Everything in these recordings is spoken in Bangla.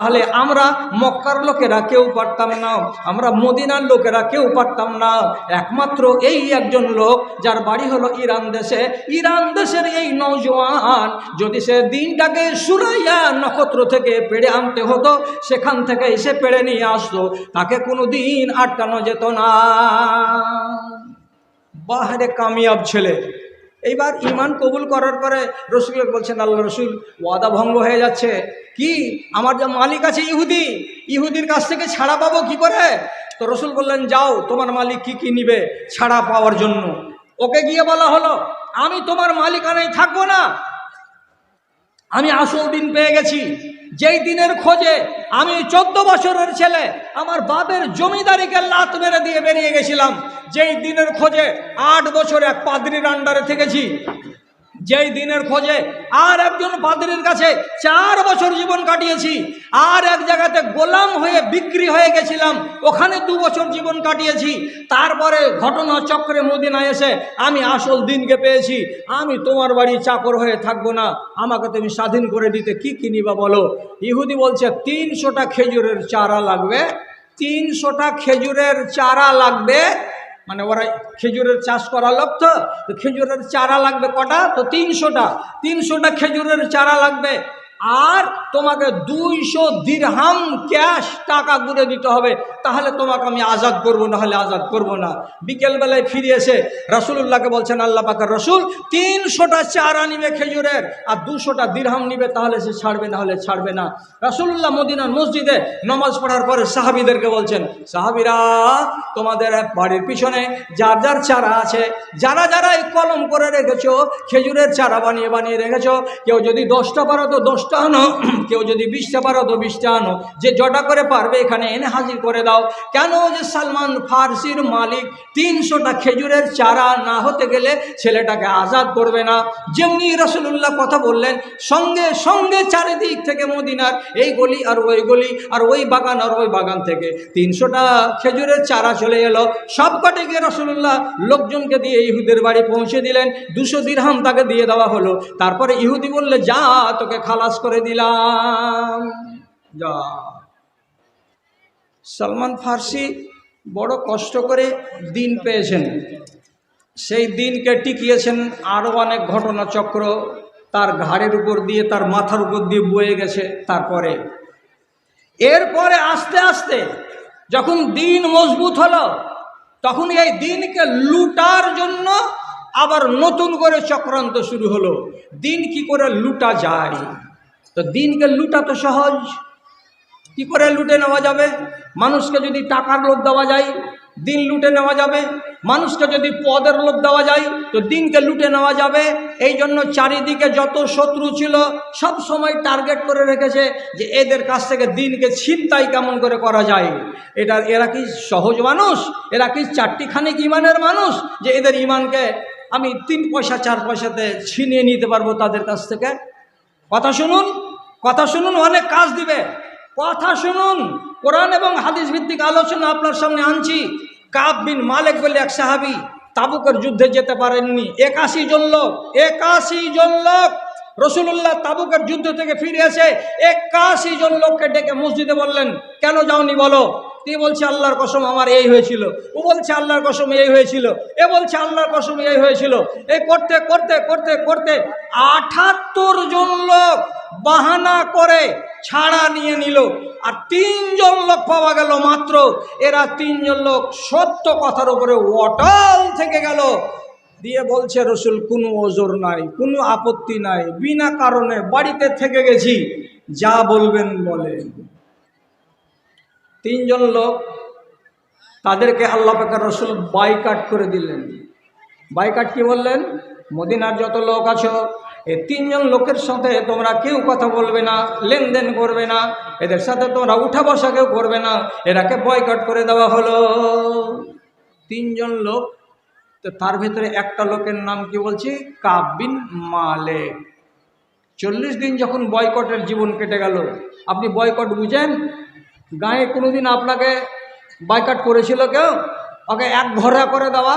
তাহলে আমরা মক্কার লোকেরা কেউ পারতাম না, আমরা মদিনার লোকেরা কেউ পারতাম না। একমাত্র এই একজন লোক, যার বাড়ি হলো ইরান দেশে। ইরান দেশের এই নৌজওয়ান যদি সে দিনটাকে সুরাইয়া নক্ষত্র থেকে পেড়ে আনতে হতো, সেখান থেকে এসে পেড়ে নিয়ে আসতো, তাকে কোনো দিন আটকানো যেত না। বাহারে কামিয়াব ছেলে। এইবার ইমান কবুল করার পরে রসুল বলছেন, আল্লাহ রসুল, ওয়াদা ভঙ্গ হয়ে যাচ্ছে। কি? আমার যে মালিক আছে ইহুদি, ইহুদির কাছ থেকে ছাড়া পাবো কি করে? তো রসুল বললেন, যাও, তোমার মালিক কি কি নিবে ছাড়া পাওয়ার জন্য? ওকে গিয়ে বলা হলো, আমি তোমার মালিকানায় থাকব না। আমি আসল দিন পেয়ে গেছি। যেই দিনের খোঁজে আমি চোদ্দ বছরের ছেলে, আমার বাপের জমিদারিকে লাত মেরে দিয়ে বেরিয়ে গেছিলাম। যেই দিনের খোঁজে আট বছর এক পাদ্রির আন্ডারে থেকেছি। যেই দিনের খোঁজে আর একজন পাদ্রির কাছে চার বছর জীবন কাটিয়েছি, আর এক জায়গাতে গোলাম হয়ে বিক্রি হয়ে গেছিলাম, ওখানে দু বছর জীবন কাটিয়েছি। তারপরে ঘটনা চক্রে মদিনায় এসে আমি আসল দিনকে পেয়েছি। আমি তোমার বাড়ি চাকর হয়ে থাকব না, আমাকে তুমি স্বাধীন করে দিতে কি কিনিবা বলো? ইহুদি বলছে, তিনশোটা খেজুরের চারা লাগবে, তিনশোটা খেজুরের চারা লাগবে মানে ওরা খেজুরের চাষ করা লোক তো খেজুরের চারা লাগবে কটা? তো তিনশোটা। তিনশোটা খেজুরের চারা লাগবে। আর তোমাকে দুইশো দিরহাম ক্যাশ টাকা গুঁড়ে দিতে হবে। তাহলে তোমাকে আমি আজাদ করব না হলে আজাদ করব না। বিকেলবেলায় ফিরে এসে রসুল্লাহকে বলছেন, আল্লাহ পাকের রসুল, তিনশোটা চারা নিবে খেজুরের, আর দুশোটা দিরহাম নিবে, তাহলে সে ছাড়বে না হলে ছাড়বে না। রসুল্লাহ মদিনার মসজিদে নমাজ পড়ার পরে সাহাবিদেরকে বলছেন, সাহাবিরা, তোমাদের বাড়ির পিছনে যার যার চারা আছে, যারা যারা এই কলম করে রেখেছো, খেজুরের চারা বানিয়ে বানিয়ে রেখেছো, কেউ যদি দশটা পারো তো দশটা আনো, কেউ যদি বিশটা পারো তো বিশটা আনো। যে জটা করে পারবে এখানে এনে হাজির করে দাও। কেন যে সালমান ফার্সির মালিক তিনশোটা খেজুরের চারা না হতে গেলে ছেলেটাকে আজাদ করবে না। যেমনি রসুল্লাহ কথা বললেন, সঙ্গে সঙ্গে চারিদিক থেকে মদিনার এই গলি আর ওই গলি আর ওই বাগান আর ওই বাগান থেকে তিনশোটা খেজুরের চারা চলে এলো। সব কটে গিয়ে রসুল্লাহ লোকজনকে দিয়ে ইহুদের বাড়ি পৌঁছে দিলেন। দুশো দিরহাম তাকে দিয়ে দেওয়া হলো। তারপরে ইহুদি বললে, যা, তোকে খালাস করে দিলাম। যা। সলমান ফার্সি বড় কষ্ট করে দিন পেয়েছেন। সেই দিনকে টিকিয়েছেন আরও অনেক ঘটনাচক্র। তার ঘাড়ের উপর দিয়ে, তার মাথার উপর দিয়ে বয়ে গেছে তারপরে। এরপরে আস্তে আস্তে যখন দিন মজবুত হলো, তখন এই দিনকে লুটার জন্য আবার নতুন করে চক্রান্ত শুরু হলো। দিন কি করে লুটা যায়? তো দিনকে লুটা তো সহজ। কি করে লুটে নেওয়া যাবে? মানুষকে যদি টাকার লোভ দেওয়া যায়, দিন লুটে নেওয়া যাবে। মানুষকে যদি পদের লোভ দেওয়া যায়, তো দিনকে লুটে নেওয়া যাবে। এই জন্য চারিদিকে যত শত্রু ছিল, সব সময় টার্গেট করে রেখেছে যে এদের কাছ থেকে দিনকে ছিনতাই কেমন করে করা যায়। এটা, এরা কি সহজ মানুষ? এরা কি চারটি খানিক ইমানের মানুষ? যে এদের ইমানকে আমি তিন পয়সা, চার পয়সাতে ছিনিয়ে নিতে পারব তাদের কাছ থেকে। কথা শুনুন। কথা শুনুন, অনেক কাজ দিবে। কথা শুনুন, কোরআন এবং হাদিস ভিত্তিক আলোচনা আপনার সামনে আনছি। কাব বিন মালিক বলে এক সাহাবি তাবুকের যুদ্ধে যেতে পারেননি। একাশি জন লোক, একাশি জন লোক রসুল্লাহ তাবুকের যুদ্ধ থেকে ফিরে এসে একাশি জন লোককে ডেকে মসজিদে বললেন, কেন যাওনি বলো? কে বলছে, আল্লাহর কসম আমার এই হয়েছিল। ও বলছে, আল্লাহর কসম এই হয়েছিল। এ বলছে, আল্লাহর কসম এই হয়েছিল। এই করতে করতে করতে করতে আঠাত্তর জন লোক বাহানা করে ছাড়া নিয়ে নিল। আর তিনজন লোক পাওয়া গেল মাত্র। এরা তিনজন লোক সত্য কথার উপরে অটল থেকে গেল। দিয়ে বলছে, রসুল, কোনো ওজোর নাই, কোনো আপত্তি নাই, বিনা কারণে বাড়িতে থেকে গেছি, যা বলবেন বলে তিনজন লোক তাদেরকে আল্লাহ পাকের রসুল বাইকাট করে দিলেন। বাইকাট কি বললেন? মদিনার যত লোক আছো এই তিনজন লোকের সাথে তোমরা কেউ কথা বলবে না, লেনদেন করবে না, এদের সাথে তোমরা উঠা বসা কেউ করবে না, এরাকে বয়কট করে দেওয়া হলো। তিনজন লোক, তো তার ভিতরে একটা লোকের নাম কি বলছি? কাবিন মালেক। চল্লিশ দিন যখন বয়কটের জীবন কেটে গেল, আপনি বয়কট বুঝেন? গায়ে কোনোদিন আপনাকে বয়কট করেছিল কেউ? ওকে এক ঘরে করে দেওয়া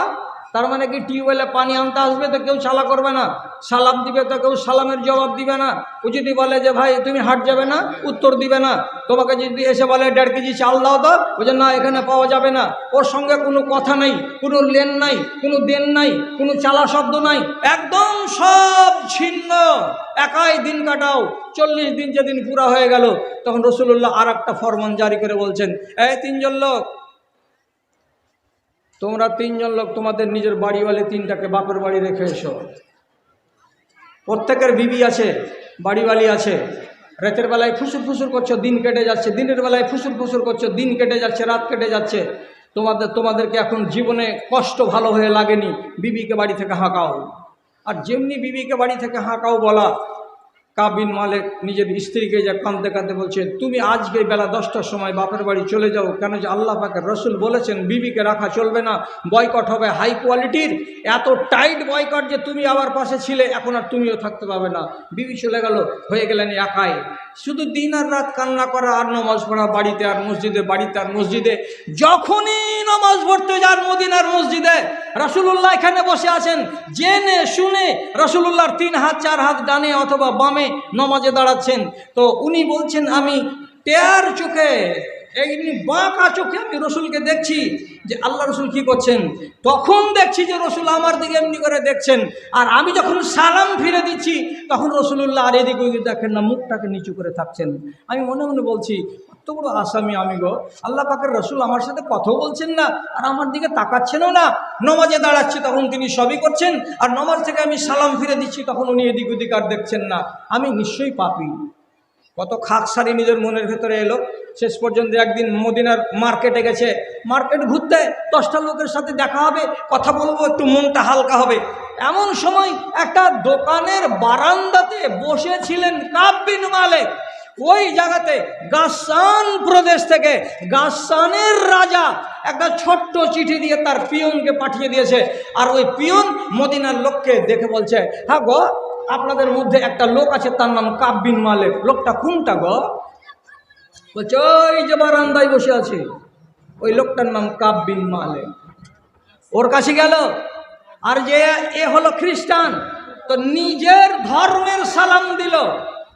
তার মানে কি টিউবওয়েলে পানি আনতে আসবে তো কেউ চালা করবে না? সালাম দিবে তো কেউ সালামের জবাব দিবে না? ও যদি বলে যে, ভাই, তুমি হাট যাবে না? উত্তর দিবে না। তোমাকে যদি এসে বলে, দেড় কেজি চাল দাও তো। বলছে না, এখানে পাওয়া যাবে না। ওর সঙ্গে কোনো কথা নাই, কোনো লেন নাই, কোনো দেন নাই, কোনো চালা শব্দ নাই। একদম সব ছিন্ন। একাই দিন কাটাও। চল্লিশ দিন যেদিন পুরা হয়ে গেল, তখন রসুল্লাহ আর একটা ফরমান জারি করে বলছেন, এই তিনজন লোক তোমরা তিনজন লোক তোমাদের নিজের বাড়িওয়ালে তিনটাকে বাপের বাড়ি রেখে এসো। প্রত্যেকের বিবি আছে, বাড়িওয়ালি আছে। রাতের বেলায় ফুসুর ফুসুর করছ, দিন কেটে যাচ্ছে। দিনের বেলায় ফুসুর ফুসুর করছ, দিন কেটে যাচ্ছে, রাত কেটে যাচ্ছে। তোমাদের, তোমাদেরকে এখন জীবনে কষ্ট ভালো হয়ে লাগেনি। বিবিকে বাড়ি থেকে হাঁকাও। আর যেমনি বিবিকে বাড়ি থেকে হাঁকাও বলা কাবিন মালিক নিজের স্ত্রীকে যা কাঁদতে কাঁদতে বলছে, তুমি আজকে বেলা দশটার সময় বাপের বাড়ি চলে যাও। কেন যে আল্লাহ পাকে রসুল বলেছেন, বিবিকে রাখা চলবে না, বয়কট হবে হাই কোয়ালিটির। এত টাইট বয়কট যে তুমি আবার পাশে ছিলে, এখন আর তুমিও থাকতে পারবে না। বিবি চলে গেল, হয়ে গেলেন একাই। শুধু দিন আর রাত কান্না করা আর নমাজ পড়া বাড়িতে আর মসজিদে, বাড়িতে আর মসজিদে, যখনই নমাজ পড়তে যান মদিনার মসজিদে রসুল্লাহ এখানে বসে আছেন। জেনে শুনে রসুল্লাহর তিন হাত, চার হাত ডানে অথবা বামে নমাজে দাঁড়াচ্ছেন। তো উনি বলছেন, আমি টেয়ার চোখে এমনি বাঁকা চোখে আমি রসুলকে দেখছি যে আল্লাহ রসুল কি করছেন? তখন দেখছি যে রসুল আমার দিকে এমনি করে দেখছেন। আর আমি যখন সালাম ফিরে দিচ্ছি, তখন রসুল্লাহ আর এদিকে ওইদিকে দেখেন না, মুখটাকে নিচু করে থাকছেন। আমি মনে মনে বলছি, কত বড় আসামি আমি গো। আল্লাহ পাকের রসুল আমার সাথে কথাও বলছেন না, আর আমার দিকে তাকাচ্ছেনও না। নমাজে দাঁড়াচ্ছি তখন তিনি সবই করছেন, আর নমাজ থেকে আমি সালাম ফিরে দিচ্ছি, তখন উনি এদিক ওদিক আর দেখছেন না। আমি নিশ্চয়ই পাপি। কত খাক সারি নিজের মনের ভেতরে এলো। শেষ পর্যন্ত একদিন মদিনার মার্কেটে গেছে। মার্কেট ঘুরতে দশটা লোকের সাথে দেখা হবে, কথা বলব, একটু মনটা হালকা হবে। এমন সময় একটা দোকানের বারান্দাতে বসেছিলেন কাব্বিন মালিক। ওই জায়গাতে গাসান প্রদেশ থেকে গাসানের রাজা একটা ছোট্ট চিঠি দিয়ে তার পিয়নকে পাঠিয়ে দিয়েছে। আর ওই পিয়ন মদিনার লোককে দেখে বলছে হ্যাঁ গো আপনাদের মধ্যে একটা লোক আছে, তার নাম কাব্বিন মালিক। লোকটা কোনটা গো। বলছে, ওই যে বারান্দায় বসে আছে। ওই লোকটার নাম কাব্বিন মালিক। ওর কাছে গেল। আর যে এ হলো খ্রিস্টান, তো নিজের ধর্মের সালাম দিল।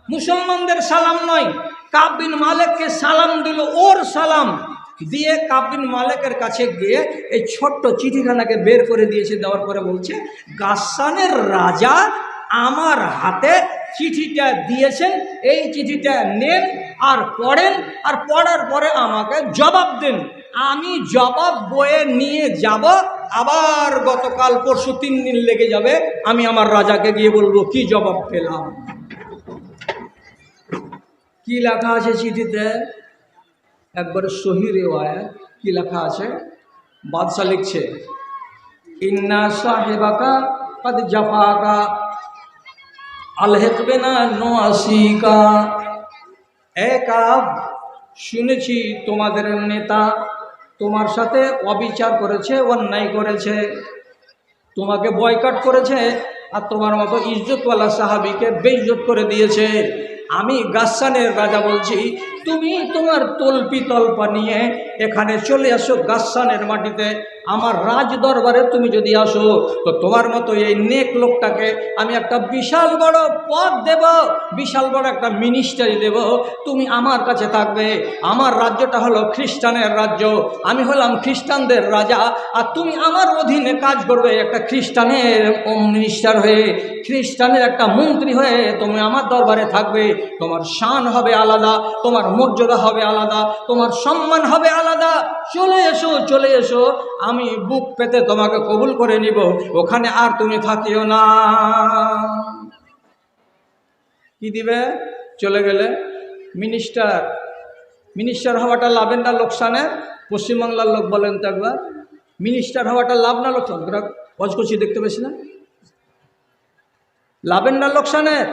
মুসলমানদের সালাম নয় কাবিন মালেককে সালাম দিল ওর সালাম। দিয়ে কাবিন মালেকের কাছে গিয়ে এই ছোট্ট চিঠিখানাকে বের করে দিয়েছে। দেওয়ার পরে বলছে, গাসানের রাজা আমার হাতে চিঠিটা দিয়েছেন, এই চিঠিটা নেন আর পড়েন, আর পড়ার পরে আমাকে জবাব দেন। আমি জবাব বয়ে নিয়ে যাব, আবার গতকাল পরশু তিন দিন লেগে যাবে, আমি আমার রাজাকে গিয়ে বলব, কি জবাব পেলাম? কি লেখা আছে চিঠিতে? একবারে সহি রেওয়ায় কি লেখা আছে? বাদশাহ লিখছে, ইন্না সাহেবাকা জাফাকা না এক শুনেছি তোমাদের নেতা তোমার সাথে অবিচার করেছে, অন্যায় করেছে। তোমাকে বয়কাট করেছে আর তোমার মতো ইজ্জতওয়ালা সাহাবিকে বেইজত করে দিয়েছে। আমি গাসানের রাজা বলছি তুমি তোমার তল্পি তল্পা নিয়ে এখানে চলে আসো গাসানের মাটিতে। আমার রাজ দরবারে তুমি যদি আসো, তো তোমার মতো এই নেক লোকটাকে আমি একটা বিশাল বড় পদ দেব, বিশাল বড় একটা মিনিস্টারি দেব। তুমি আমার কাছে থাকবে। আমার রাজ্যটা হলো খ্রিস্টানের রাজ্য। আমি হলাম খ্রিস্টানদের রাজা। আর তুমি আমার অধীনে কাজ করবে একটা খ্রিস্টানের মিনিস্টার হয়ে। খ্রিস্টানের একটা মন্ত্রী হয়ে তুমি আমার দরবারে থাকবে। তোমার শান হবে আলাদা। তোমার মর্যাদা হবে আলাদা, তোমার সম্মান হবে আলাদা। চলে এসো চলে এসো, আমি বুক পেতে তোমাকে কবুল করে নিব, ওখানে আর তুমি থাকিও না। কি দিবে? চলে গেলে মিনিস্টার মিনিস্টার হওয়াটা লাভের না লোকসানের? পশ্চিমবাংলার লোক বলেন তো একবার মিনিস্টার হওয়াটা লাভ না লোকসান ওরা দেখতে পেয়েছি না? লাভের না লোকসানের?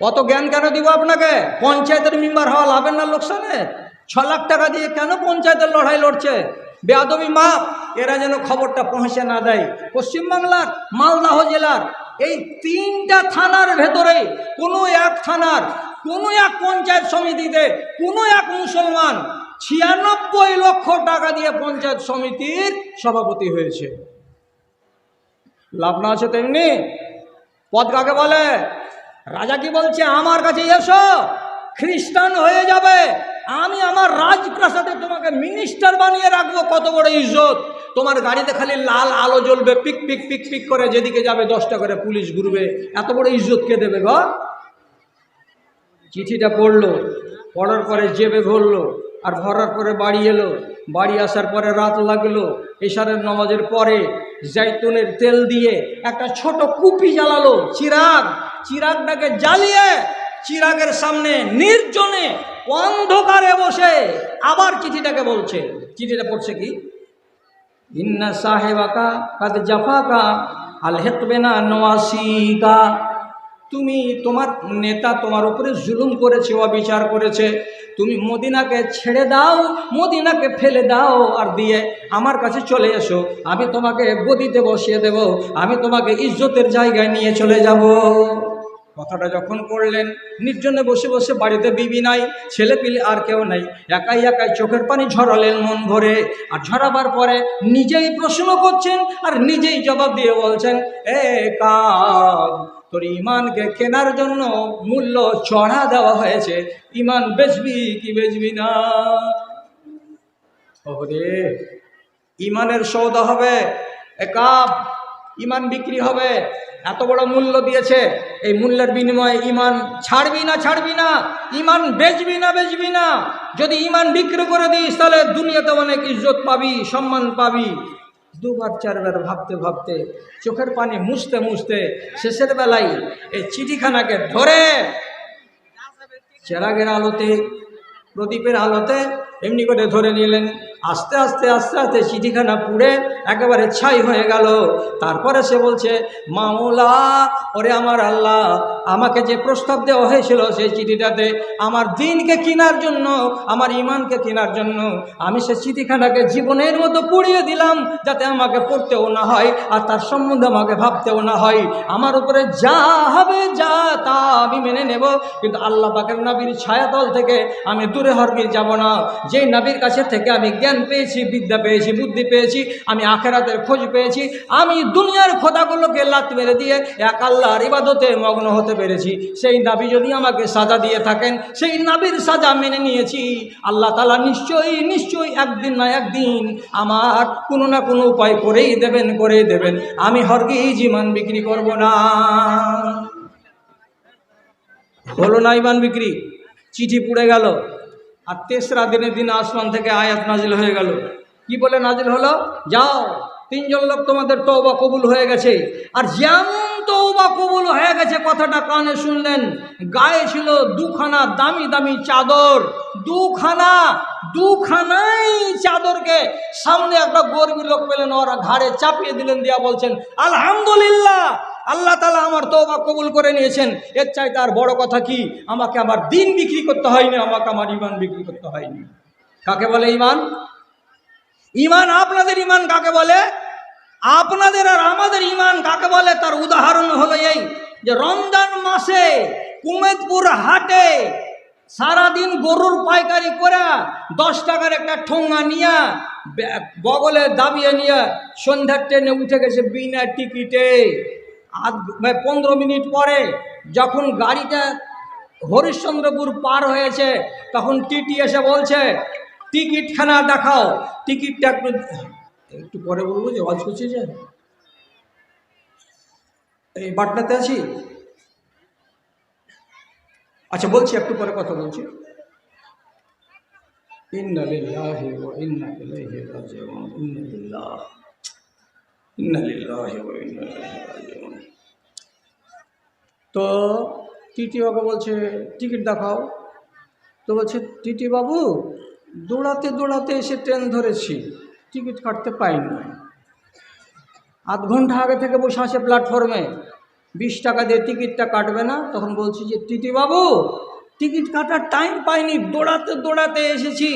অত জ্ঞান কেন দিব আপনাকে? পঞ্চায়েতের মেম্বার হওয়া লাভের না লোকসানের? ছ লাখ টাকা দিয়ে কেন পঞ্চায়েতের লড়াই লড়ছে? বেয়াদবি মাপ, এরা যেন খবরটা পৌঁছে না দেয়। পশ্চিমবাংলার মালদাহ জেলার এই তিনটা থানার ভেতরে কোনো এক থানার, কোনো এক পঞ্চায়েত সমিতিতে, কোনো এক মুসলমান ছিয়ানব্বই লক্ষ টাকা দিয়ে পঞ্চায়েত সমিতির সভাপতি হয়েছে। লাভ না আছে তেমনি। পদ কাকে বলে? রাজা কি বলছে, আমার কাছে এসো, খ্রিস্টান হয়ে যাবে। আমি আমার রাজপ্রাসাদে তোমাকে মিনিস্টার বানিয়ে রাখব। কত বড় ইজ্জত। তোমার গাড়িতে খালি লাল আলো জ্বলবে, পিক পিক পিক পিক করে যেদিকে যাবে দশটা করে পুলিশ ঘুরবে। এত বড় ইজ্জত কে দেবে গ চিঠিটা পড়ল, পড়ার পরে জেবে ভরলো আর ভরার পরে বাড়ি এলো। বাড়ি আসার পরে রাত লাগল। এশারের নামাজের পরে জাইতুনের তেল দিয়ে একটা ছোট কুপি জ্বালালো চিরাগ। চিরাগটাকে জ্বালিয়ে চিরাগের সামনে নির্জনে অন্ধকারে বসে আবার চিঠিটাকে বলছে। চিঠিটা পড়ছে কি? ইন্না সাহেবাকা কাদ জাফাকা আল হেতবেনা নওয়াসিকা। তুমি তোমার নেতা তোমার উপরে জুলুম করেছে, অবিচার করেছে। তুমি মদিনাকে ছেড়ে দাও, মদিনাকে ফেলে দাও আর দিয়ে আমার কাছে চলে এসো। আমি তোমাকে গদিতে বসিয়ে দেব। আমি তোমাকে ইজ্জতের জায়গায় নিয়ে চলে যাব। কথাটা যখন করলেন, নির্জনে বসে বসে বাড়িতে বিবি নাই ছেলে পিলে আর কেউ নাই। একাই একাই চোখের পানি ঝরালেন মন ভরে। আর ঝরাবার পরে নিজেই প্রশ্ন করছেন আর নিজেই জবাব দিয়ে বলছেন, এ কাব তোর ইমানকে কেনার জন্য মূল্য চড়া দেওয়া হয়েছে। ইমান বেচবি কি বেচবি না? ওরে ইমানের সৌদা হবে কাপ ইমান বিক্রি হবে, এত বড় মূল্য দিয়েছে, এই মূল্যের বিনিময়ে ইমান ছাড়বি না ছাড়বি না ইমান বেচবি না বেচবি না। যদি ইমান বিক্রি করে দিস, তাহলে দুনিয়াতে অনেক ইজ্জত পাবি, সম্মান পাবি। দুবার, চারবার ভাবতে ভাবতে, চোখের পানি মুছতে মুছতে শেষের বেলায় এই চিঠিখানাকে ধরে চেরাগের আলোতে, প্রদীপের আলোতে এমনি করে ধরে নিলেন। আস্তে আস্তে আস্তে আস্তে চিঠিখানা পুড়ে একেবারে ছাই হয়ে গেল। তারপরে সে বলছে মামলা ওরে আমার আল্লাহ, আমাকে যে প্রস্তাব দেওয়া হয়েছিল সেই চিঠিটাতে আমার দিনকে কেনার জন্য, আমার ইমানকে কেনার জন্য, আমি সে চিঠিখানাকে জীবনের মতো পুড়িয়ে দিলাম যাতে আমাকে পড়তেও না হয় আর তার সম্বন্ধে আমাকে ভাবতেও না হয়। আমার উপরে যা হবে, যা তা আমি মেনে নেব। কিন্তু আল্লাহ পাকের নাবির ছায়াতল থেকে আমি দূরে হরগির যাব না। যেই নাবির কাছে থেকে আমি জ্ঞান পেয়েছি, বিদ্যা পেয়েছি, বুদ্ধি পেয়েছি, আমি আখেরাতের খোঁজ পেয়েছি, আমি দুনিয়ার খোদাগুলোকে লাত মেরে দিয়ে এক আল্লাহর ইবাদতে মগ্ন হতে পেরেছি। সেই নাবি যদি আমাকে সাজা দিয়ে থাকেন, সেই নাবির সাজা মেনে নিয়েছি। আল্লাহ তালা নিশ্চয়ই নিশ্চয়ই একদিন না একদিন আমার কোনো না কোনো উপায় করেই দেবেন করেই দেবেন। আমি হরগিজ ইমান বিক্রি করব না। হলো না ইমান বিক্রি? চিঠি পুড়ে গেল। আর তেসরা দিনের দিন আসমান থেকে আয়াত নাজিল হয়ে গেল। কি বলে নাজিল হলো? যাও, তিনজন লোক তোমাদের তৌবা কবুল হয়ে গেছে। আর যেমন তৌবা কবুল হয়ে গেছে, কথাটা কানে শুনলেন। গায়ে ছিল দুখানা দামি দামি চাদর। দুখানা, দুখানাই চাদরকে সামনে একটা গর্বী লোক পেলেন। ওরা ঘাড়ে চাপিয়ে দিলেন, দিয়া বলছেন, আলহামদুলিল্লাহ আল্লাহ তালা আমার তৌবা কবুল করে নিয়েছেন। এর চাই তার বড় কথা কি? আমাকে আমার দিন বিক্রি করতে হয়নি, আমাকে আমার ইমান বিক্রি করতে হয়নি। কাকে বলে ইমান ইমান আপনাদের ইমান কাকে বলে? আপনাদের আর আমাদের ইমান কাকে বলে? তার উদাহরণ হলো এই যে রমজান মাসে কুমেদপুর হাটে সারাদিন গরুর পাইকারি করে দশ টাকার একটা ঠোঙা নিয়ে বগলে দাবিয়ে নিয়ে সন্ধ্যার ট্রেনে উঠে গেছে বিনা টিকিটে। আধ পনেরো মিনিট পরে যখন গাড়িটা হরিশ্চন্দ্রপুর পার হয়েছে, তখন টিটি এসে বলছে, টিকিটখানা দেখাও। টিকিটটা একটু একটু পরে বলব যে আওয়াজ করছি যে। এই বাটনাতে আছি? আচ্ছা বলছি, একটু পরে কথা বলছি। ইন্না লিল্লাহ ইন্না লিল্লাহি ওয়া ইন্না ইলাইহি রাজিউন তো টিটি বাবু বলছে, টিকিট দেখাও। তো বলছে, টিটি বাবু, দৌড়াতে দৌড়াতে এসে ট্রেন ধরেছি। টিকিট কাটতে পাইনি আধ ঘণ্টা আগে থেকে বসে আছে প্ল্যাটফর্মে। বিশ টাকা দিয়ে টিকিটটা কাটবে না। তখন বলছি যে, টিটি বাবু, টিকিট কাটার টাইম পাইনি। দৌড়াতে দৌড়াতে এসেছি।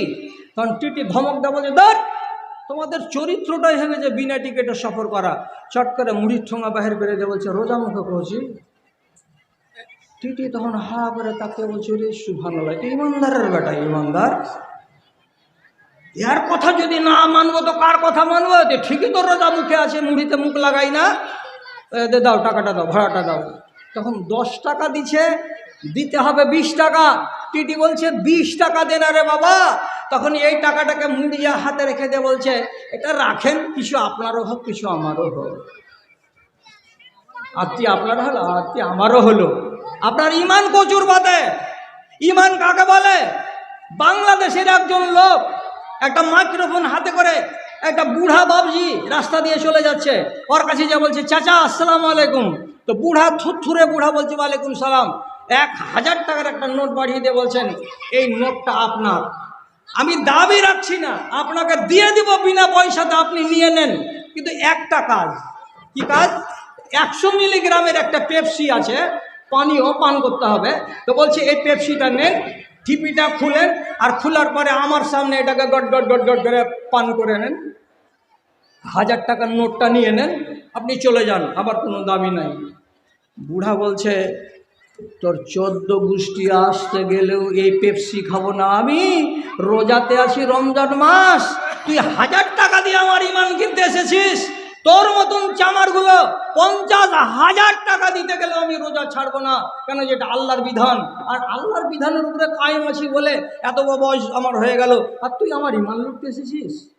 তখন টিটি ধমক দেওয়া বলছে, ধর! তোমাদের চরিত্রটাই হবে যে বিনা টিকিটে সফর করা। চট করে মুড়ির ঠোঙা বাহির দিয়ে বলছে, রোজা মুখে করছি টিটি তখন হা করে তাকে বলছে রে সুভানুল্লাহ এটা ইমানদারের বেটা, ইমানদার। ইয়ার কথা যদি না মানবো, তো কার কথা মানবো? যে ঠিকই তো রোজা মুখে আছে, মুড়িতে মুখ লাগাই না। দে, দাও, টাকাটা দাও, ভাড়াটা দাও। তখন দশ টাকা দিছে, দিতে হবে বিশ টাকা। টিটি বলছে, বিশ টাকা দেন আরে বাবা। তখন এই টাকাটাকে মুড়িয়া হাতে রেখে দিয়ে বলছে, এটা রাখেন, কিছু আপনারও হোক, কিছু আমারও হোক। আত্মী আপনার হলো আত্মী আমারও হলো। আপনার ইমান কচুর বাদে। ইমান কাকে বলে? বাংলাদেশের একজন লোক একটা মাইক্রোফোন হাতে করে একটা বুড়া বাবজি রাস্তা দিয়ে চলে যাচ্ছে। ওর কাছে যা বলছে, চাচা, আসসালামু আলাইকুম। তো বুড়া থুরথুরে বুড়া বলছে, ওয়ালাইকুম সালাম। এক হাজার টাকার একটা নোট বাড়িয়ে দিয়ে বলছেন, এই নোটটা আপনার। আমি দাবি রাখছি না, আপনাকে দিয়ে দিব বিনা পয়সাতে আপনি নিয়ে নেন। কিন্তু একটা কাজ, কি কাজ? একশো মিলিগ্রামের একটা পেপসি আছে, পানীয় পান করতে হবে। তো বলছে, এই পেপসিটা নেন টিপিটা খুলেন, আর খোলার পরে আমার সামনে এটাকে গট গট গট গট করে পান করে নেন। হাজার টাকার নোটটা নিয়ে নেন, আপনি চলে যান, আবার কোনো দাবি নাই। বুড়া বলছে তোর চোদ্দ গোষ্ঠী আসতে গেলেও এই পেপসি খাব না। আমি রোজাতে আছি রমজান মাস। তুই হাজার টাকা দিয়ে আমার ইমান কিনতে এসেছিস। তোর মতন চামারগুলো পঞ্চাশ হাজার টাকা দিতে গেলে আমি রোজা ছাড়বো না। কেন যেটা আল্লাহর বিধান। আর আল্লাহর বিধানের উপরে কায়েম আছি বলে এত বয়স আমার হয়ে গেল। আর তুই আমার ইমান লুটতে এসেছিস?